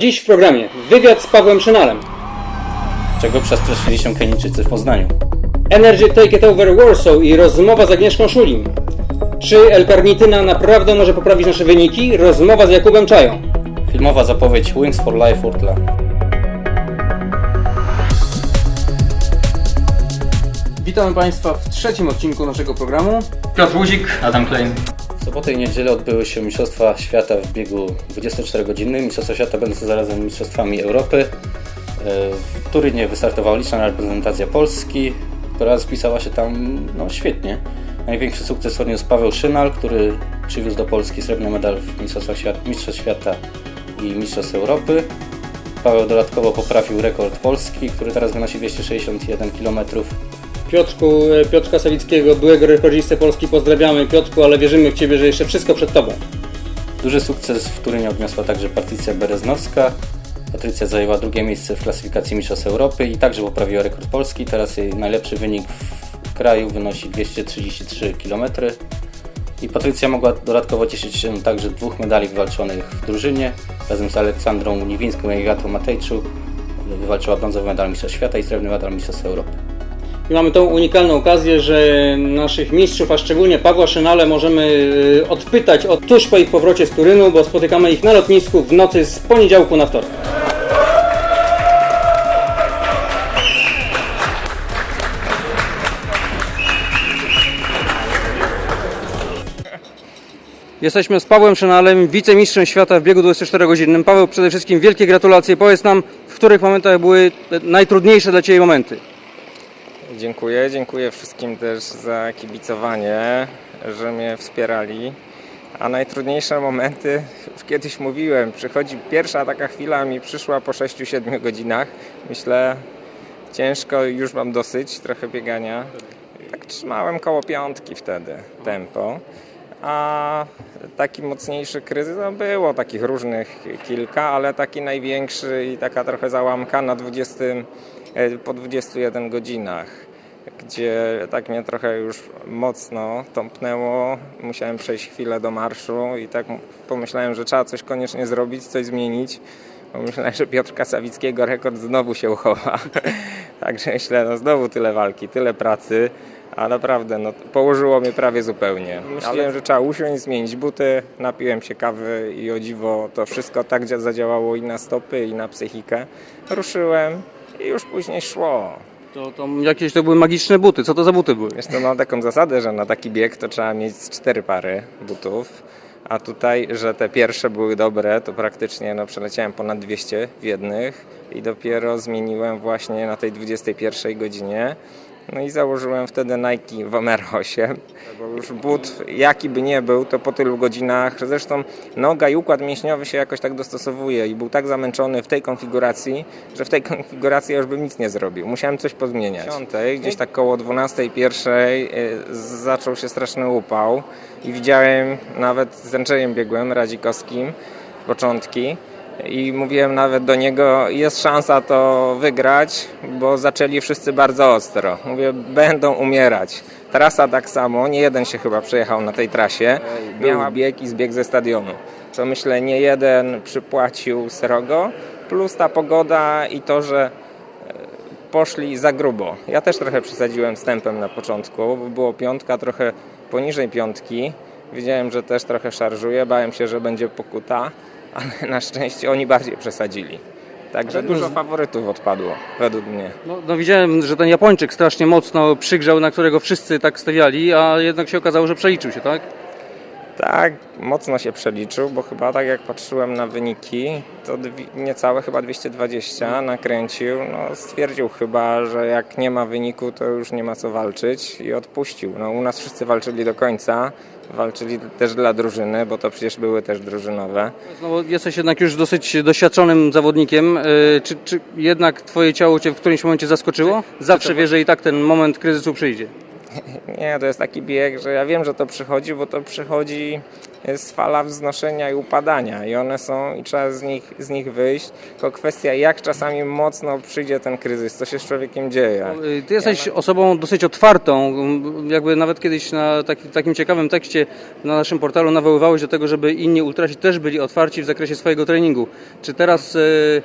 Dziś w programie wywiad z Pawłem Szynalem, czego przestraszyli się Kenijczycy w Poznaniu. Energy Take It Over Warsaw i rozmowa z Agnieszką Szulim. Czy L-karnityna naprawdę może poprawić nasze wyniki? Rozmowa z Jakubem Czają. Filmowa zapowiedź Wings for Life Urtla. Witamy Państwa w trzecim odcinku naszego programu. Piotr Łuzik. Adam Klein. Sobotę i niedzielę odbyły się Mistrzostwa Świata w biegu 24-godzinnym. Mistrzostwa Świata będące zarazem Mistrzostwami Europy. E, W Turynie wystartowała liczna reprezentacja Polski, która spisała się tam no, świetnie. Największy sukces odniósł Paweł Szynal, który przywiózł do Polski srebrny medal w Mistrzostwach Świata, Mistrzostw Świata i Mistrzostw Europy. Paweł dodatkowo poprawił rekord Polski, który teraz wynosi 261 km. Piotrku, e, Piotrka Sawickiego, byłego rekordzistę Polski, pozdrawiamy Piotrku, ale wierzymy w Ciebie, że jeszcze wszystko przed Tobą. Duży sukces w Turynie odniosła także Patrycja Bereznowska. Patrycja zajęła drugie miejsce w klasyfikacji Mistrzostw Europy i także poprawiła rekord Polski. Teraz jej najlepszy wynik w kraju wynosi 233 km. I Patrycja mogła dodatkowo cieszyć się także dwóch medali wywalczonych w drużynie. Razem z Aleksandrą Niwińską i Agatą Matejczuk wywalczyła brązowy medal Mistrzostw Świata i srebrny medal Mistrzostw Europy. I mamy tą unikalną okazję, że naszych mistrzów, a szczególnie Pawła Szynale możemy e, odpytać od tuż po ich powrocie z Turynu, bo spotykamy ich na lotnisku w nocy z poniedziałku na wtorek. Jesteśmy z Pawłem Szynalem, wicemistrzem świata w biegu 24-godzinnym. Paweł, przede wszystkim wielkie gratulacje. Powiedz nam, w których momentach były najtrudniejsze dla Ciebie momenty. Dziękuję, dziękuję wszystkim też za kibicowanie, że mnie wspierali. A najtrudniejsze momenty, kiedyś mówiłem, przychodzi pierwsza taka chwila mi przyszła po 6-7 godzinach. Myślę, ciężko, już mam dosyć trochę biegania. Tak trzymałem koło piątki wtedy tempo. A taki mocniejszy kryzys, no było takich różnych kilka, ale taki największy i taka trochę załamka na 20, e, po 21 godzinach, gdzie tak mnie trochę już mocno tąpnęło. Musiałem przejść chwilę do marszu i tak pomyślałem, że trzeba coś koniecznie zrobić, coś zmienić. Pomyślałem, że Piotrka Sawickiego rekord znowu się uchowa. Także myślę, no znowu tyle walki, tyle pracy. A naprawdę, no, położyło mnie prawie zupełnie. Myślałem, że trzeba usiąść, zmienić buty, napiłem się kawy i o dziwo to wszystko tak dzia- zadziałało i na stopy, i na psychikę. Ruszyłem i już później szło. To, to jakieś to były magiczne buty. Co to za buty były? Jest to ma taką zasadę, że na taki bieg to trzeba mieć cztery pary butów. A tutaj, że te pierwsze były dobre, to praktycznie no, przeleciałem ponad 200 w jednych i dopiero zmieniłem właśnie na tej 21 godzinie. No i założyłem wtedy Nike Vomero 8, bo już but jaki by nie był, to po tylu godzinach, zresztą noga i układ mięśniowy się jakoś tak dostosowuje i był tak zamęczony w tej konfiguracji, że w tej konfiguracji ja już bym nic nie zrobił. Musiałem coś pozmieniać. 10, gdzieś tak koło 12, pierwszej y, zaczął się straszny upał i widziałem, nawet z Andrzejem biegłem, Radzikowskim, początki i mówiłem nawet do niego, jest szansa to wygrać, bo zaczęli wszyscy bardzo ostro. Mówię, będą umierać. Trasa tak samo, nie jeden się chyba przejechał na tej trasie. Miała bieg i zbieg ze stadionu. Co myślę, nie jeden przypłacił srogo, plus ta pogoda i to, że e, poszli za grubo. Ja też trochę przesadziłem z tempem na początku, bo było piątka trochę poniżej piątki. Wiedziałem, że też trochę szarżuje, bałem się, że będzie pokuta, ale na szczęście oni bardziej przesadzili. Także dużo faworytów odpadło, według mnie. No, no widziałem, że ten Japończyk strasznie mocno przygrzał, na którego wszyscy tak stawiali, a jednak się okazało, że przeliczył się, tak? Tak, mocno się przeliczył, bo chyba tak jak patrzyłem na wyniki, to dwi- niecałe chyba 220 nakręcił. No, stwierdził chyba, że jak nie ma wyniku, to już nie ma co walczyć i odpuścił. No, u nas wszyscy walczyli do końca, walczyli też dla drużyny, bo to przecież były też drużynowe. No, jesteś jednak już dosyć doświadczonym zawodnikiem. Yy, Czy, czy jednak twoje ciało cię w którymś momencie zaskoczyło? Zawsze wie, że i tak ten moment kryzysu przyjdzie. Nie, to jest taki bieg, że ja wiem, że to przychodzi, bo to przychodzi jest fala wznoszenia i upadania i one są i trzeba z nich, z nich wyjść. Tylko kwestia jak czasami mocno przyjdzie ten kryzys, co się z człowiekiem dzieje. Y, Ty jesteś osobą dosyć otwartą. Jakby nawet kiedyś na taki, takim ciekawym tekście na naszym portalu nawoływałeś do tego, żeby inni ultrasi też byli otwarci w zakresie swojego treningu. Czy teraz, y,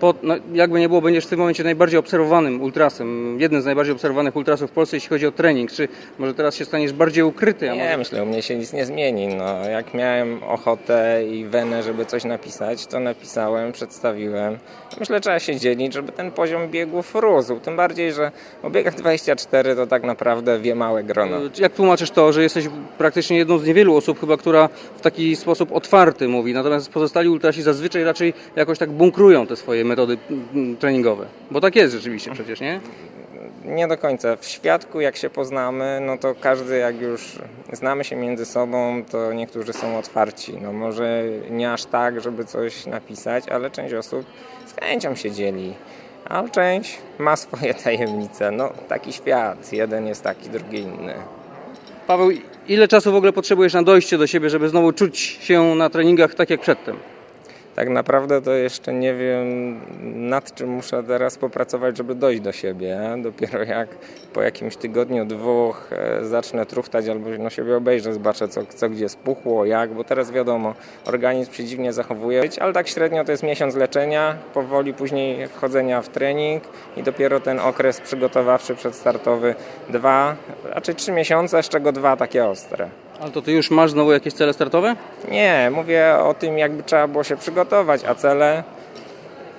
po, no, jakby nie było, będziesz w tym momencie najbardziej obserwowanym ultrasem, jednym z najbardziej obserwowanych ultrasów w Polsce, jeśli chodzi o trening? Czy może teraz się staniesz bardziej ukryty? A Nie, może... myślę, u mnie się nic nie zmieni. No, jak miałem ochotę i wenę, żeby coś napisać, to napisałem, przedstawiłem. Myślę, trzeba się dzielić, żeby ten poziom biegów rósł. Tym bardziej, że o biegach 24 to tak naprawdę wie małe grono. Jak tłumaczysz to, że jesteś praktycznie jedną z niewielu osób chyba, która w taki sposób otwarty mówi, natomiast pozostali ultrasi zazwyczaj raczej jakoś tak bunkrują te swoje metody mm, treningowe. Bo tak jest rzeczywiście przecież, nie? Nie do końca. W świadku, jak się poznamy, no to każdy, jak już znamy się między sobą, to niektórzy są otwarci. No może nie aż tak, żeby coś napisać, ale część osób z chęcią się dzieli. A część ma swoje tajemnice. No taki świat. Jeden jest taki, drugi inny. Paweł, ile czasu w ogóle potrzebujesz na dojście do siebie, żeby znowu czuć się na treningach tak jak przedtem? Tak naprawdę to jeszcze nie wiem, nad czym muszę teraz popracować, żeby dojść do siebie. Dopiero jak po jakimś tygodniu, dwóch e, zacznę truchtać albo no siebie obejrzę, zobaczę co, co gdzie spuchło, jak, bo teraz wiadomo, organizm się dziwnie zachowuje, ale tak średnio to jest miesiąc leczenia, powoli później wchodzenia w trening i dopiero ten okres przygotowawczy, przedstartowy, dwa, raczej trzy miesiące, z czego dwa takie ostre. Ale to ty już masz znowu jakieś cele startowe? Nie, mówię o tym, jakby trzeba było się przygotować, a cele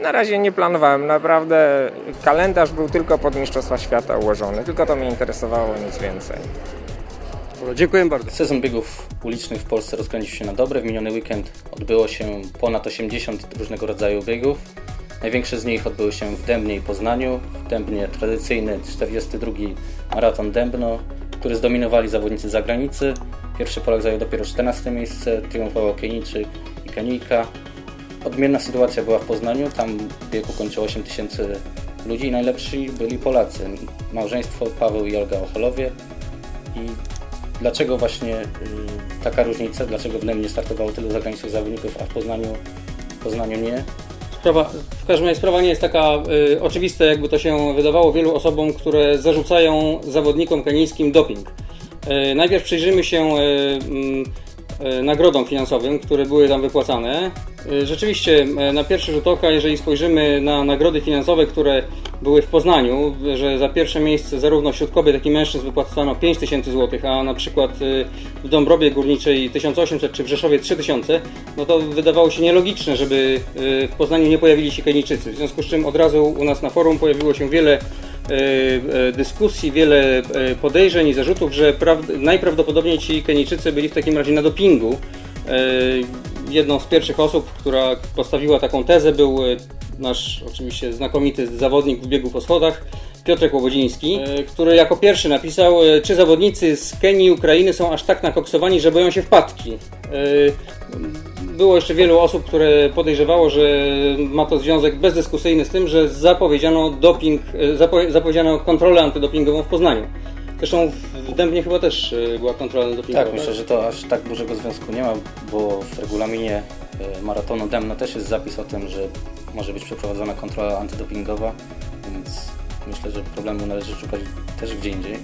na razie nie planowałem. Naprawdę kalendarz był tylko pod Mistrzostwa Świata ułożony, tylko to mnie interesowało, nic więcej. Dobra, dziękuję bardzo. Sezon biegów ulicznych w Polsce rozkręcił się na dobre. W miniony weekend odbyło się ponad 80 różnego rodzaju biegów. Największe z nich odbyły się w Dębnie i Poznaniu. W Dębnie tradycyjny 42 maraton Dębno, który zdominowali zawodnicy z zagranicy. Pierwszy Polak zajął dopiero 14 miejsce, triumfował Kenijczyk i Kenijka. Odmienna sytuacja była w Poznaniu, tam bieg ukończyło 8 tysięcy ludzi i najlepsi byli Polacy. Małżeństwo Paweł i Olga Ocholowie. I dlaczego właśnie y, taka różnica, dlaczego w Dębnie startowało tylu zagranicznych zawodników, a w Poznaniu, w Poznaniu nie? Sprawa, w każdym razie sprawa nie jest taka y, oczywista, jakby to się wydawało wielu osobom, które zarzucają zawodnikom kenijskim doping. Y, najpierw przyjrzymy się mm, y, nagrodom finansowym, które były tam wypłacane. Rzeczywiście, na pierwszy rzut oka, jeżeli spojrzymy na nagrody finansowe, które były w Poznaniu, że za pierwsze miejsce zarówno wśród kobiet, jak i mężczyzn wypłacano 5000 zł, a na przykład w Dąbrowie Górniczej 1800 czy w Rzeszowie 3000, no to wydawało się nielogiczne, żeby w Poznaniu nie pojawili się Kenijczycy. W związku z czym od razu u nas na forum pojawiło się wiele dyskusji, wiele y, podejrzeń i zarzutów, że praw- najprawdopodobniej ci Kenijczycy byli w takim razie na dopingu. Jedną z pierwszych osób, która postawiła taką tezę był nasz oczywiście znakomity zawodnik w biegu po schodach, Piotrek Łobodziński, który jako pierwszy napisał, czy zawodnicy z Kenii i Ukrainy są aż tak nakoksowani, że boją się wpadki. Było jeszcze wielu osób, które podejrzewało, że ma to związek bezdyskusyjny z tym, że zapowiedziano doping, y, zapo- zapowiedziano kontrolę antydopingową w Poznaniu. Zresztą w Dębnie chyba też y, była kontrola antydopingowa. Tak, myślę, że to aż tak dużego związku nie ma, bo w regulaminie e, maratonu Demno też jest zapis o tym, że może być przeprowadzona kontrola antydopingowa, więc myślę, że problemu należy szukać też gdzie indziej.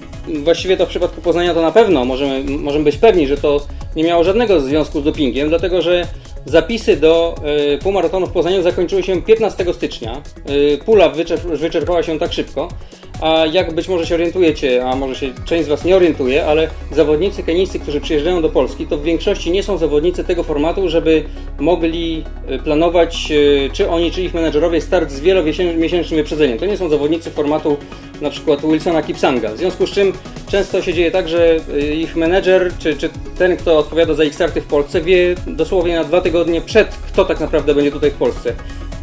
Właściwie to w przypadku Poznania to na pewno możemy, możemy być pewni, że to nie miało żadnego związku z dopingiem, dlatego że zapisy do y, półmaratonu w Poznaniu zakończyły się 15 stycznia. Y, pula wyczerp- wyczerpała się tak szybko, a jak być może się orientujecie, a może się część z Was nie orientuje, ale zawodnicy kenijscy, którzy przyjeżdżają do Polski, to w większości nie są zawodnicy tego formatu, żeby mogli y, planować, y, czy oni, czy ich menedżerowie start z wielomiesięcznym wyprzedzeniem. To nie są zawodnicy formatu na przykład Wilsona Kipsanga. W związku z czym często się dzieje tak, że y, ich menedżer, czy, czy ten, kto odpowiada za ich starty w Polsce, wie dosłownie na dwa tygodnie przed, kto tak naprawdę będzie tutaj w Polsce.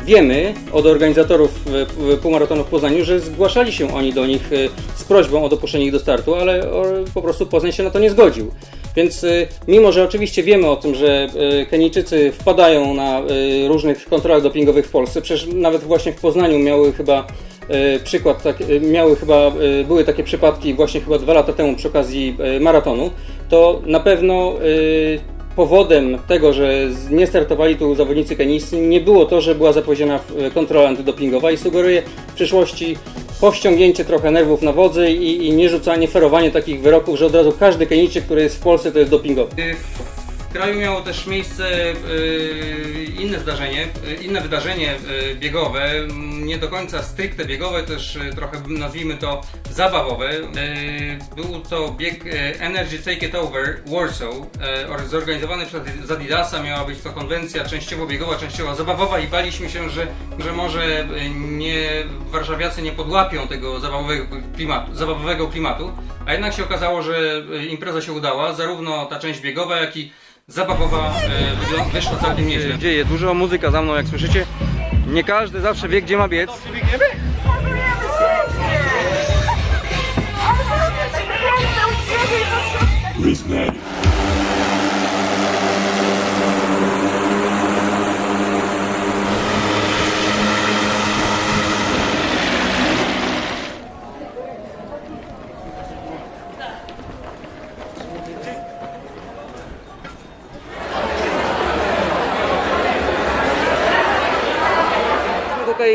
Wiemy od organizatorów y, y, półmaratonu w Poznaniu, że zgłaszali się oni do nich y, z prośbą o dopuszczenie ich do startu, ale po prostu Poznań się na to nie zgodził. Więc mimo, że oczywiście wiemy o tym, że Kenijczycy wpadają na różnych kontrolach dopingowych w Polsce, przecież nawet właśnie w Poznaniu miały chyba przykład, tak, miały chyba, były takie przypadki właśnie chyba dwa lata temu przy okazji maratonu, to na pewno powodem tego, że nie startowali tu zawodnicy kenijscy, nie było to, że była zapowiedziana y, kontrola antydopingowa i sugeruję w przyszłości powściągnięcie trochę nerwów na wodzy i, i nie rzucanie, ferowanie takich wyroków, że od razu każdy Kenijczyk, który jest w Polsce, to jest dopingowy. W kraju miało też miejsce y, inne zdarzenie, y, inne wydarzenie y, biegowe, mm, nie do końca stricte biegowe, też trochę nazwijmy to zabawowe. Był to bieg Energy Take It Over Warsaw, y, or- zorganizowany przez Adidasa. Miała być to konwencja częściowo biegowa, częściowo zabawowa i baliśmy się, że, że może nie, warszawiacy nie podłapią tego zabawowego klimatu, zabawowego klimatu, a jednak się okazało, że impreza się udała, zarówno ta część biegowa, jak i zabawowa e, wyglą- wyszła całkiem nieźle. Dzieje dużo, muzyka za mną jak słyszycie. Nie każdy zawsze wie gdzie ma biec. Tutaj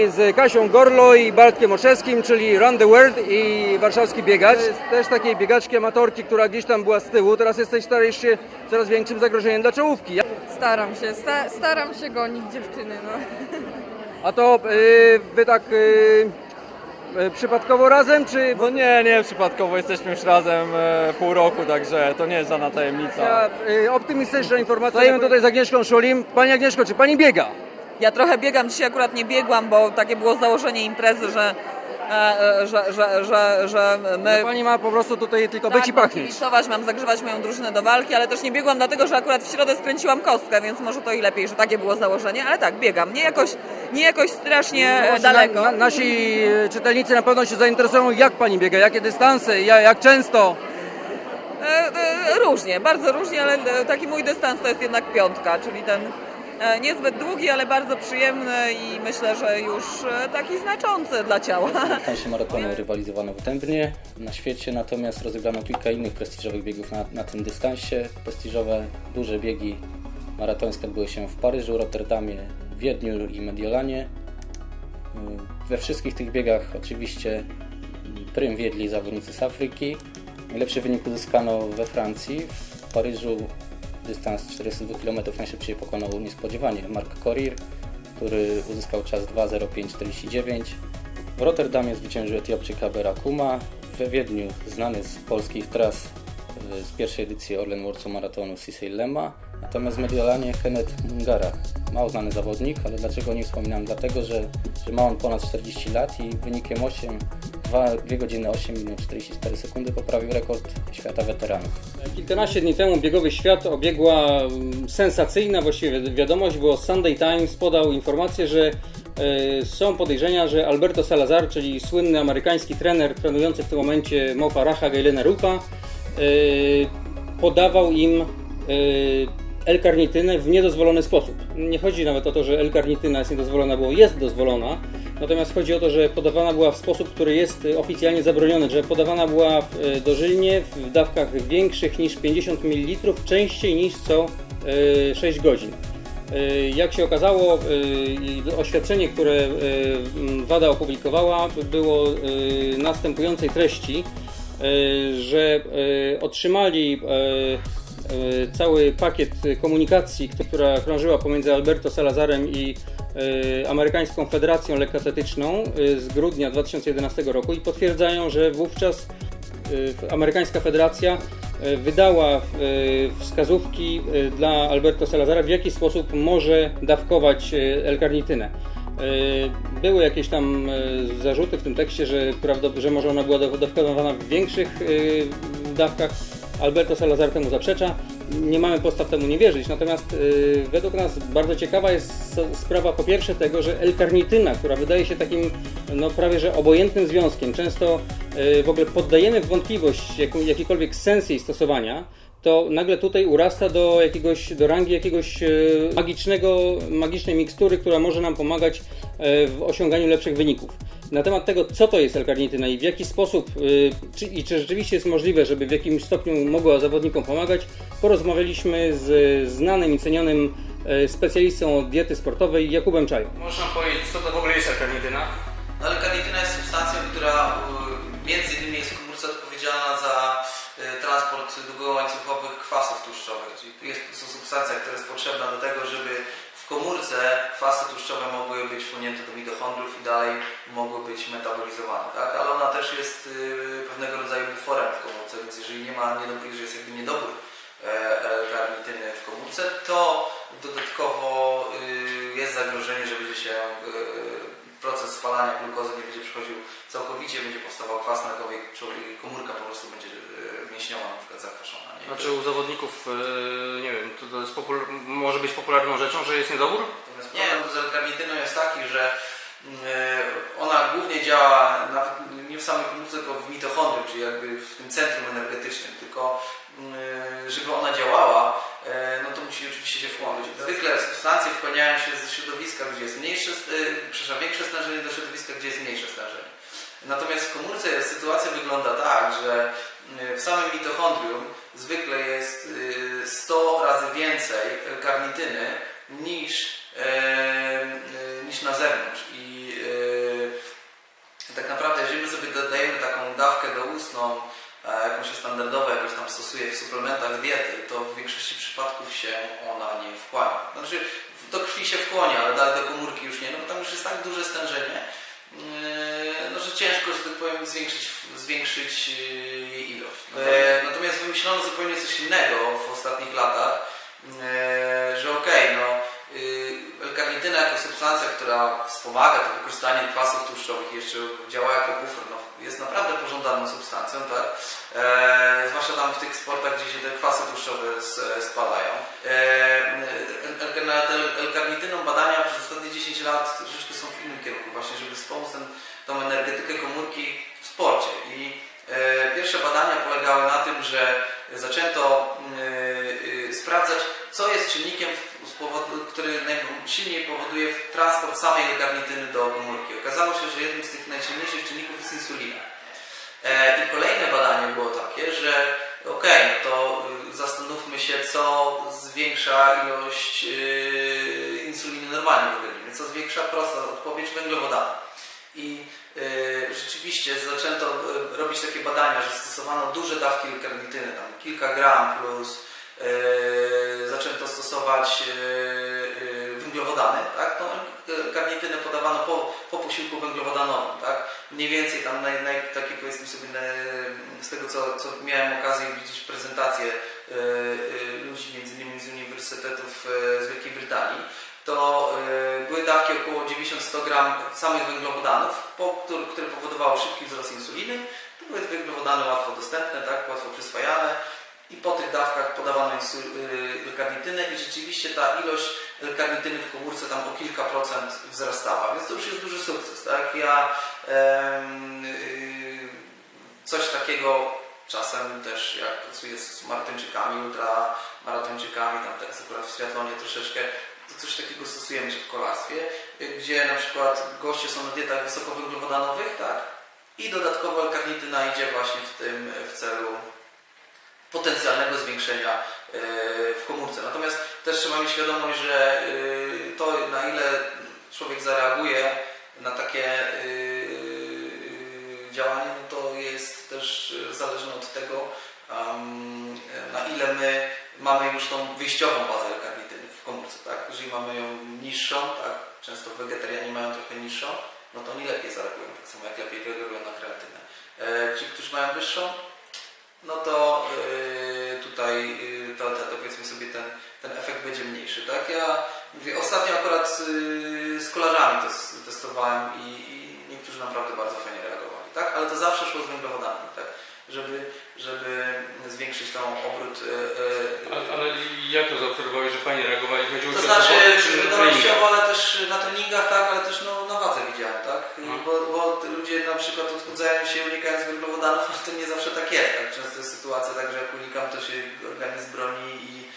z Kasią Gorlo i Bartkiem Oszewskim, czyli Run the World i warszawski biegacz. Też takiej biegaczki amatorki, która gdzieś tam była z tyłu. Teraz jesteś stajesz się coraz większym zagrożeniem dla czołówki. Staram się, sta, staram się gonić dziewczyny, no. A to y, wy tak y, y, przypadkowo razem, czy... No nie, nie, przypadkowo jesteśmy już razem e, pół roku, także to nie jest żadna tajemnica. Ja, y, optymistyczna informacja. Stajemy tutaj z Agnieszką Szulim. Pani Agnieszko, czy pani biega? Ja trochę biegam, dzisiaj akurat nie biegłam, bo takie było założenie imprezy, że, e, że, że, że, że my... Pani ma po prostu tutaj tylko tak, być i mam pachnieć. mam zagrzewać moją drużynę do walki, ale też nie biegłam dlatego, że akurat w środę skręciłam kostkę, więc może to i lepiej, że takie było założenie, ale tak, biegam. Nie jakoś, nie jakoś strasznie Właśnie daleko. Na, na, nasi e, czytelnicy na pewno się zainteresują, jak pani biega, jakie dystanse, jak, często. E, Różnie, bardzo różnie, ale taki mój dystans to jest jednak piątka, czyli ten niezbyt długi, ale bardzo przyjemny i myślę, że już e, taki znaczący dla ciała. Dystansie maratonu rywalizowano w Dębnie na świecie, natomiast rozegrano kilka innych prestiżowych biegów na, na tym dystansie. Prestiżowe, duże biegi maratońskie odbyły się w Paryżu, Rotterdamie, Wiedniu i Mediolanie. Y, We wszystkich tych biegach oczywiście prym wiedli zawodnicy z Afryki. Najlepszy wynik uzyskano we Francji. W Paryżu dystans 42 km najszybciej pokonał niespodziewanie Mark Corir, który uzyskał czas 2.05.49. W Rotterdamie zwyciężył Etiopczyk Abera Kuma. We Wiedniu znany z polskich tras y, z pierwszej edycji Orlen Warsaw Maratonu Sisej Lema. Natomiast w Mediolanie Kenneth Mungara. Mało znany zawodnik, ale dlaczego o nim wspominam? Dlatego, że, że ma on ponad 40 lat i wynikiem 8, 2, 2 godziny 8 minut 44 sekundy poprawił rekord świata weteranów. Kilkanaście dni temu biegowy świat obiegła mm, sensacyjna właściwie wiadomość, bo Sunday Times podał informację, że e, są podejrzenia, że Alberto Salazar, czyli słynny amerykański trener trenujący w tym momencie Mo Faraha, Gailena Rupa, e, podawał im e, L-karnitynę w niedozwolony sposób. Nie chodzi nawet o to, że L-karnityna jest niedozwolona, bo jest dozwolona, natomiast chodzi o to, że podawana była w sposób, który jest e, oficjalnie zabroniony, że podawana była e, dożylnie w dawkach większych niż 50 ml, częściej niż co e, 6 godzin. E, Jak się okazało, oświadczenie, które WADA opublikowała, było następującej treści, że otrzymali cały pakiet komunikacji, która krążyła pomiędzy Alberto Salazarem i Amerykańską Federacją Lekkoatletyczną e, z grudnia 2011 roku i potwierdzają, że wówczas e, Amerykańska Federacja wydała wskazówki dla Alberto Salazara, w jaki sposób może dawkować L-karnitynę. Były jakieś tam zarzuty w tym tekście, że, że może ona była daw- dawkowana w większych dawkach. Alberto Salazar temu zaprzecza. Nie mamy podstaw temu nie wierzyć. Natomiast e, według nas bardzo ciekawa jest sprawa po pierwsze tego, że L-karnityna, która wydaje się takim no, prawie że obojętnym związkiem, często e, w ogóle poddajemy w wątpliwość jaką- jakikolwiek sens jej stosowania, to nagle tutaj urasta do jakiegoś, do rangi jakiegoś e, magicznego, magicznej mikstury, która może nam pomagać w osiąganiu lepszych wyników. Na temat tego, co to jest L-karnityna i w jaki sposób, e, czy, i czy rzeczywiście jest możliwe, żeby w jakimś stopniu mogła zawodnikom pomagać, porozmawialiśmy z znanym i cenionym e, specjalistą od diety sportowej Jakubem Czają. Można powiedzieć, co to w ogóle jest L-karnityna? No ale karnityna jest substancją, która y, między innymi jest w komórce odpowiedzialna za y, transport długołańcuchowych kwasów tłuszczowych. Czyli jest to substancja, która jest potrzebna do tego, żeby komórce kwasy tłuszczowe mogły być wchłonięte do mitochondriów i dalej mogły być metabolizowane. Tak? Ale ona też jest y, pewnego rodzaju buforem w komórce, więc jeżeli nie ma niedobór, jeżeli jest jakby niedobór e, L-karnityny w komórce, to dodatkowo y, jest zagrożenie, że będzie się y, proces spalania glukozy nie będzie przechodził całkowicie, będzie powstawał kwas nerwowy i komórka po prostu będzie mięśniowa na przykład zakwaszona. Nie? Znaczy u zawodników, nie wiem, to, jest popul- może być popularną rzeczą, że jest niedobór? Natomiast problem z L-karnityną jest taki, że y, ona głównie działa nie w samej komórce, tylko w mitochondrium, czyli jakby w tym centrum energetycznym, tylko y, żeby ona działała, y, no to musi oczywiście się wchłonąć. Zwykle substancje wchłaniają się ze środowiska, gdzie jest mniejsze, większe stężenie do środowiska, gdzie jest mniejsze stężenie. Natomiast w komórce sytuacja wygląda tak, że y, w samym mitochondrium zwykle jest y, 100 razy więcej karnityny niż, y, niż na zewnątrz. I y, tak naprawdę, jeżeli my sobie dodajemy taką dawkę doustną, jaką się standardowo jakoś tam stosuje w suplementach diety, to w większości przypadków się ona nie wchłania. Znaczy, do krwi się wchłonie, ale dalej do komórki już nie, no bo tam już jest tak duże stężenie, no, że ciężko, że tak powiem, zwiększyć, zwiększyć yy, jej ilość. E, Natomiast wymyślono zupełnie coś innego w ostatnich latach, e, że okej, no L-karnityna jako substancja, która wspomaga to wykorzystanie kwasów tłuszczowych i jeszcze działa jako bufor, no, jest naprawdę pożądaną substancją, tak? E, zwłaszcza tam w tych sportach, gdzie się te kwasy tłuszczowe s- spalają. E, nad L- L-karnityną badania przez ostatnie 10 lat troszeczkę są w innym kierunku właśnie, żeby wspomóc ten, tą energetykę komórki w sporcie. I e, pierwsze badania polegały na tym, że zaczęto y, y, sprawdzać, co jest czynnikiem, powodu, który najsilniej powoduje transport samej L-karnityny do komórki. Okazało się, że jednym z tych najsilniejszych czynników jest insulina. E, I kolejne badanie było takie, że okej, no to y, zastanówmy się, co zwiększa ilość y, insuliny normalnie w organizmie, co zwiększa prosta odpowiedź węglowodany. I y, rzeczywiście zaczęto robić takie badania, że stosowano duże dawki L-karnityny, tam kilka gram plus zaczęto stosować węglowodany, tak? No, karnitynę podawano po, po posiłku węglowodanowym, tak? Mniej więcej tam naj, naj, takie powiedzmy sobie na- z tego co, co miałem okazję widzieć prezentacje y, y, ludzi między innymi z uniwersytetów y, z Wielkiej Brytanii, to y, były dawki około 90-100 gram samych węglowodanów, po, które, które powodowało szybki wzrost insuliny. To były węglowodany łatwo dostępne, tak? łatwo przyswajalne i po tych dawkach podawano y, L-karnitynę i rzeczywiście ta ilość L-karnityny w komórce tam o kilka procent wzrastała, więc to już jest duży sukces. Tak? Ja y, coś takiego czasem też jak pracuję z maratończykami, ultramaratończykami, tam teraz akurat w triatlonie troszeczkę, to coś takiego stosujemy się w kolarstwie, gdzie na przykład goście są na dietach wysokowęglowodanowych, tak? I dodatkowo L-karnityna idzie właśnie w tym w celu potencjalnego zwiększenia e, w komórce. Natomiast też trzeba mieć świadomość, że e, to na ile człowiek zareaguje na takie e, działanie, no to jest też zależne od tego, na ile my mamy już tą wyjściową bazę L-karnityny w komórce. Tak? Jeżeli mamy ją niższą, tak? często wegetarianie mają trochę niższą, no to oni lepiej zareagują, tak samo jak lepiej reagują na kreatynę. Ci, którzy mają wyższą, no to yy, tutaj yy, to, to, powiedzmy sobie ten, ten efekt będzie mniejszy. Tak? Ja mówię, ostatnio akurat yy, z kolarzami to testowałem i, i niektórzy naprawdę bardzo fajnie reagowali. Tak? Ale to zawsze szło z węglowodanami, tak? Żeby, żeby zwiększyć tą obrót. Yy, yy, Ale jak to zaobserwowałeś, że fajnie reagowali? Chodziło to znaczy wydolnościowo, ale też na treningach, tak, ale też no, na wadze widziałem, tak? No. Bo, bo ludzie na przykład odchudzają się unikając węglowodanów, ale to nie zawsze tak jest. Tak? Często jest sytuacja tak, że jak unikam, to się organizm broni i e,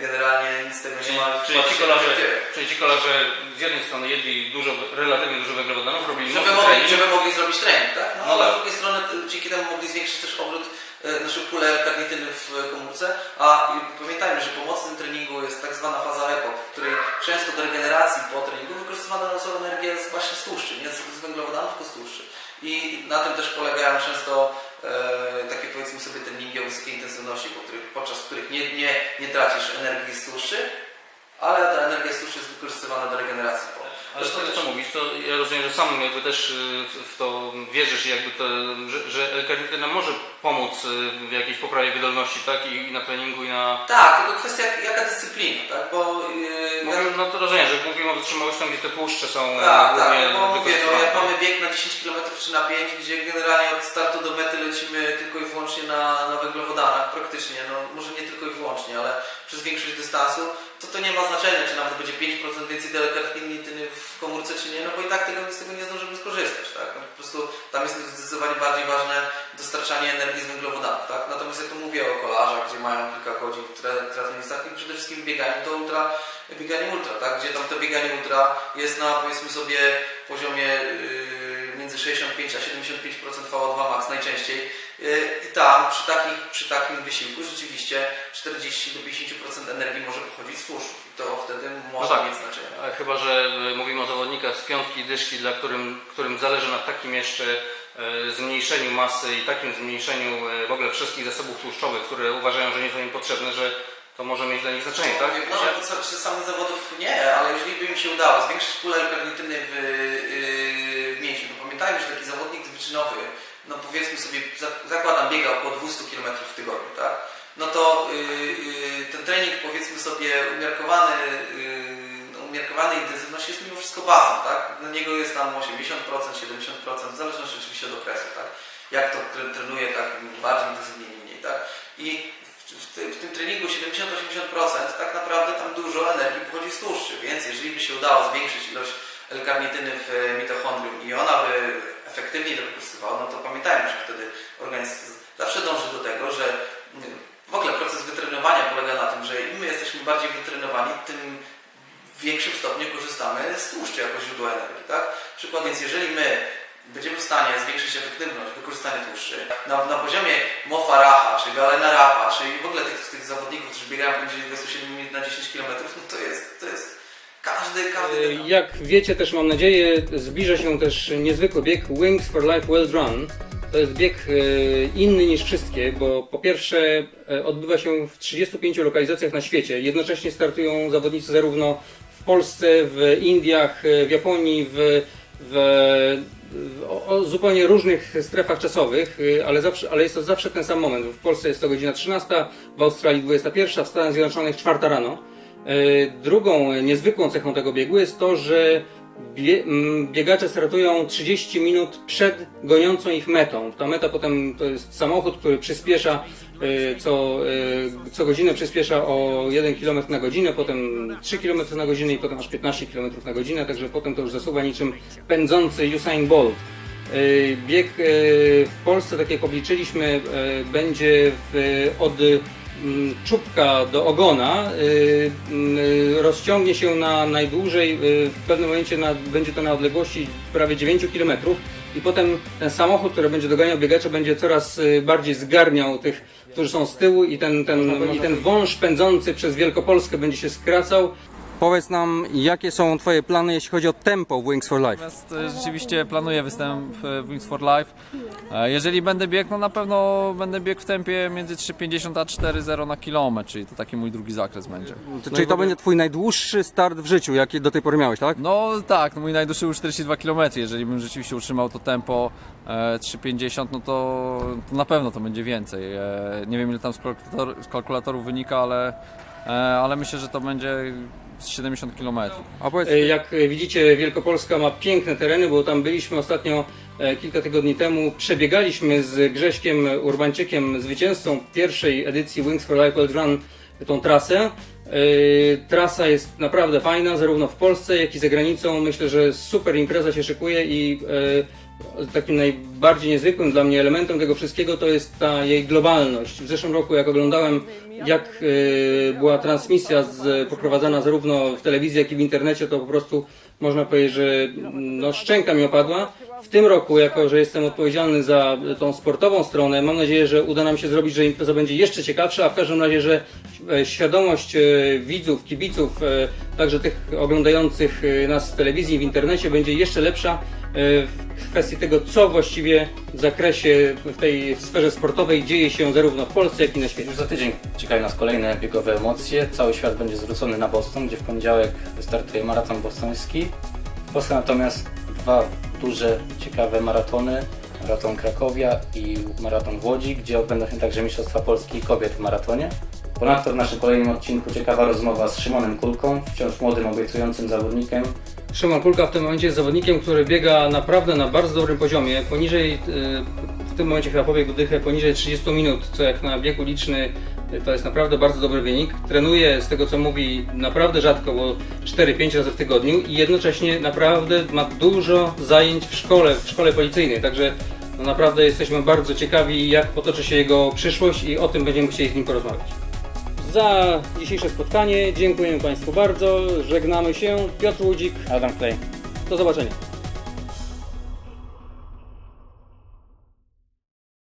generalnie nic z tego nie Czyli, ma. czyli, ci kolarze, czyli ci kolarze z jednej strony jedli dużo, relatywnie dużo węglowodanów, robili Żeby mogli, trening. żeby mogli zrobić trening, tak? No, No ale tak. z drugiej strony y, dzięki temu mogli zwiększyć też obrót y, naszej pulę karnityny w komórce, a pamiętajmy, że po mocnym treningu jest tak zwana faza EPOC, w której często do regeneracji po treningu wykorzystywana są energię z, właśnie z tłuszczy, nie z, z węglowodanów, tylko z tłuszczy. I na tym też polegają często e, takie powiedzmy sobie treningi o wysokiej intensywności, po których, podczas których nie, nie, nie tracisz energii z tłuszczy, ale ta energia z tłuszczy jest wykorzystywana do regeneracji po. Ale tego co mówisz, to ja rozumiem, że sam jakby też y, w- to wierzysz jakby to, że, że L-karnityna może pomóc y, w jakiejś poprawie wydolności, tak? I, i na treningu, i na... Tak, tylko kwestia jak- jaka dyscyplina, tak? Bo rozumiem, że mówimy o wytrzymałości tam, gdzie te tłuszcze są e, tak, tak, bo mówię, no, jak mamy bieg na 10 km czy na 5, gdzie generalnie od startu do mety lecimy tylko i wyłącznie na, na węglowodanach, praktycznie, no może nie tylko i wyłącznie, ale przez większość dystansu, to to nie ma znaczenia, czy nawet będzie 5% więcej delekarnityny w komórce, czy nie, no bo i tak tego, z tego nie zdążymy skorzystać, tak? No, po prostu tam jest zdecydowanie bardziej ważne dostarczanie energii z węglowodanów, tak? Natomiast ja tu mówię o kolarzach, gdzie mają kilka godzin w triatlonistach i przede wszystkim bieganiu to ultra, bieganie ultra, tak? Gdzie tam to bieganie ultra jest na powiedzmy sobie poziomie yy, między 65 a 75% VO2 max najczęściej yy, i tam przy, takich, przy takim wysiłku rzeczywiście 40 do 50% energii może pochodzić z tłuszczów i to wtedy może tak. mieć znaczenie. A Chyba, że y, mówimy o zawodnikach z piątki dyszki, dla którym, którym zależy na takim jeszcze e, zmniejszeniu masy i takim zmniejszeniu e, w ogóle wszystkich zasobów tłuszczowych, które uważają, że nie są im potrzebne, że to może mieć dla nich znaczenie, tak? No, to co, czy samych zawodów nie, ale jeżeli by im się udało zwiększyć pulę karnityny w, yy, w mięśniu, to pamiętajmy, że taki zawodnik wyczynowy, no powiedzmy sobie, za- zakładam, biega około 200 km w tygodniu, tak? No to yy, yy, ten trening, powiedzmy sobie, umiarkowany, yy, no, umiarkowanej intensywności jest mimo wszystko bazą, tak? Na niego jest tam 80%, 70%, w zależności oczywiście od okresu, tak? Jak to tre- trenuje, tak bardziej intensywnie, mniej, tak? I w, w, ty, w tym treningu 70-80% tak naprawdę tam dużo energii pochodzi z tłuszczy, więc jeżeli by się udało zwiększyć ilość L-karnityny w e, mitochondrium i ona by efektywniej to wykorzystywała, no to pamiętajmy, że wtedy organizm zawsze dąży do tego, że mm, w ogóle proces wytrenowania polega na tym, że im my jesteśmy bardziej wytrenowani, tym w większym stopniu korzystamy z tłuszczu jako źródła energii, tak? Przykład, więc jeżeli my będziemy w stanie zwiększyć efektywność wykorzystania tłuszczy na, na poziomie Mofa Racha, czy Galena Rapa, czy w ogóle tych, tych zawodników, którzy biegają poniżej 27 minut na 10 km, no to jest, to jest każdy, każdy E. Jak wiecie też mam nadzieję, zbliża się też niezwykły bieg Wings for Life World Run. To jest bieg e, inny niż wszystkie, bo po pierwsze e, odbywa się w 35 lokalizacjach na świecie. Jednocześnie startują zawodnicy zarówno w Polsce, w Indiach, w Japonii, w, w o, o zupełnie różnych strefach czasowych, e, ale, zawsze, ale jest to zawsze ten sam moment. W Polsce jest to godzina 13, w Australii 21, w Stanach Zjednoczonych 4 rano. E, Drugą niezwykłą cechą tego biegu jest to, że bie, biegacze startują 30 minut przed goniącą ich metą. Ta meta potem to jest samochód, który przyspiesza co, e, co godzinę przyspiesza o 1 km na godzinę, potem 3 km na godzinę i potem aż 15 km na godzinę, także potem to już zasuwa niczym pędzący Usain Bolt. E, Bieg w Polsce, tak jak obliczyliśmy, będzie w, od mm, czubka do ogona y, y, rozciągnie się na najdłużej, y, w pewnym momencie na, będzie to na odległości prawie 9 km i potem ten samochód, który będzie doganiał biegacze, będzie coraz y, bardziej zgarniał tych, którzy są z tyłu i ten, ten, i ten wąż pędzący przez Wielkopolskę będzie się skracał. Powiedz nam, jakie są Twoje plany, jeśli chodzi o tempo w Wings for Life? Natomiast e, rzeczywiście planuję występ w Wings for Life. E, Jeżeli będę biegł, no na pewno będę biegł w tempie między 3,50 a 4,0 na kilometr, czyli to taki mój drugi zakres będzie. Czyli to będzie Twój najdłuższy start w życiu, jaki do tej pory miałeś, tak? No tak, no mój najdłuższy był 42 km. Jeżeli bym rzeczywiście utrzymał to tempo e, 3,50, no to, to na pewno to będzie więcej. E, nie wiem ile tam z, kalkulator, z kalkulatorów wynika, ale, e, ale myślę, że to będzie z 70 km. A powiedz, E, jak widzicie, Wielkopolska ma piękne tereny, bo tam byliśmy ostatnio e, kilka tygodni temu. Przebiegaliśmy z Grześkiem Urbańczykiem, zwycięzcą pierwszej edycji Wings for Life World Run, tą trasę. Yy, Trasa jest naprawdę fajna, zarówno w Polsce, jak i za granicą. Myślę, że super impreza się szykuje i yy, takim najbardziej niezwykłym dla mnie elementem tego wszystkiego to jest ta jej globalność. W zeszłym roku, jak oglądałem, jak yy, była transmisja z, poprowadzana zarówno w telewizji, jak i w internecie, to po prostu można powiedzieć, że no, szczęka mi opadła. W tym roku, jako że jestem odpowiedzialny za tą sportową stronę, mam nadzieję, że uda nam się zrobić, że impreza będzie jeszcze ciekawsza, a w każdym razie, że e, świadomość e, widzów, kibiców, e, także tych oglądających nas w telewizji, w internecie będzie jeszcze lepsza w kwestii tego, co właściwie w zakresie, w tej sferze sportowej dzieje się zarówno w Polsce, jak i na świecie. Już za tydzień czekają nas kolejne biegowe emocje. Cały świat będzie zwrócony na Boston, gdzie w poniedziałek wystartuje maraton bostoński. W Polsce natomiast dwa duże, ciekawe maratony. Maraton Krakowia i maraton Łodzi, gdzie odbędą się także Mistrzostwa Polski kobiet w maratonie. Ponadto w naszym kolejnym odcinku ciekawa rozmowa z Szymonem Kulką, wciąż młodym, obiecującym zawodnikiem. Szymon Kulka w tym momencie jest zawodnikiem, który biega naprawdę na bardzo dobrym poziomie. Poniżej, y, w tym momencie chyba pobiegł dychę poniżej 30 minut, co jak na bieg uliczny y, to jest naprawdę bardzo dobry wynik. Trenuje z tego co mówi naprawdę rzadko, bo 4-5 razy w tygodniu i jednocześnie naprawdę ma dużo zajęć w szkole, w szkole policyjnej. Także no naprawdę jesteśmy bardzo ciekawi jak potoczy się jego przyszłość i o tym będziemy chcieli z nim porozmawiać. Za dzisiejsze spotkanie dziękujemy Państwu bardzo, żegnamy się. Piotr Łudzik, Adam Klej. do zobaczenia.